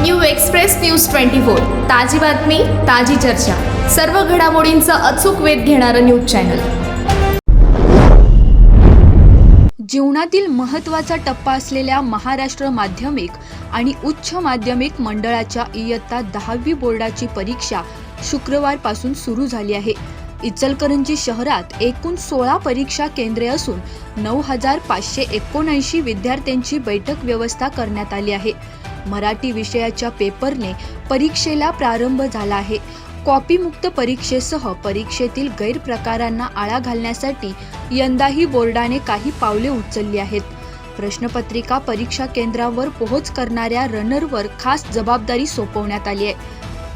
New express news twenty four. ताजी बातमी ताजी चर्चा. सर्व घडामोडींचा अचूक वेध घेणारं न्यूज चॅनल. जीवनातील महत्त्वाचा टप्पा असलेल्या महाराष्ट्र माध्यमिक आणि उच्च माध्यमिक मंडळाच्या इयत्ता दहावी बोर्डाची परीक्षा शुक्रवारपासून सुरू झाली आहे. इचलकरंजी शहरात एकूण सोळा परीक्षा केंद्रे असून नऊ हजार पाचशे एकोणऐंशी विद्यार्थ्यांची बैठक व्यवस्था करण्यात आली आहे. मराठी विषयाच्या पेपरने परीक्षेला प्रारंभ झाला आहे. कॉपीमुक्त परीक्षेसह परीक्षेतील गैरप्रकारांना आळा घालण्यासाठी यंदाही बोर्डाने काही पावले उचलली आहेत. प्रश्नपत्रिका परीक्षा केंद्रावर पोहोच करणाऱ्या रनरवर खास जबाबदारी सोपवण्यात आली आहे.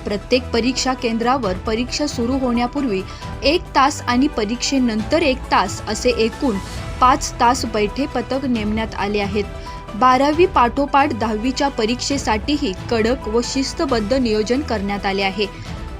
प्रत्येक परीक्षा केंद्रावर परीक्षा सुरू होण्यापूर्वी एक तास आणि परीक्षेनंतर एक तास असे एकूण पाच तास बैठे पथक नेमण्यात आले आहेत. बारावी पाठोपाठ दहावीच्या परीक्षेसाठीही कडक व शिस्तबद्ध नियोजन करण्यात आले आहे.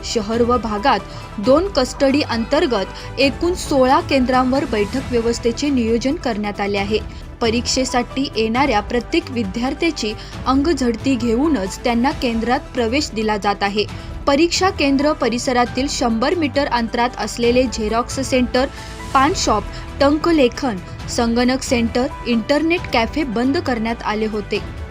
शहर व भागात दोन कस्टडी अंतर्गत एकूण सोळा केंद्रांवर बैठक व्यवस्थेचे नियोजन करण्यात आले आहे. परीक्षेसाठी येणाऱ्या प्रत्येक विद्यार्थ्याची अंगझडती घेऊनच त्यांना केंद्रात प्रवेश दिला जात आहे. परीक्षा केंद्र परिसरातील शंभर मीटर अंतरात असलेले झेरॉक्स सेंटर पान शॉप टंकलेखन संगणक सेंटर इंटरनेट कॅफे बंद करण्यात आले होते.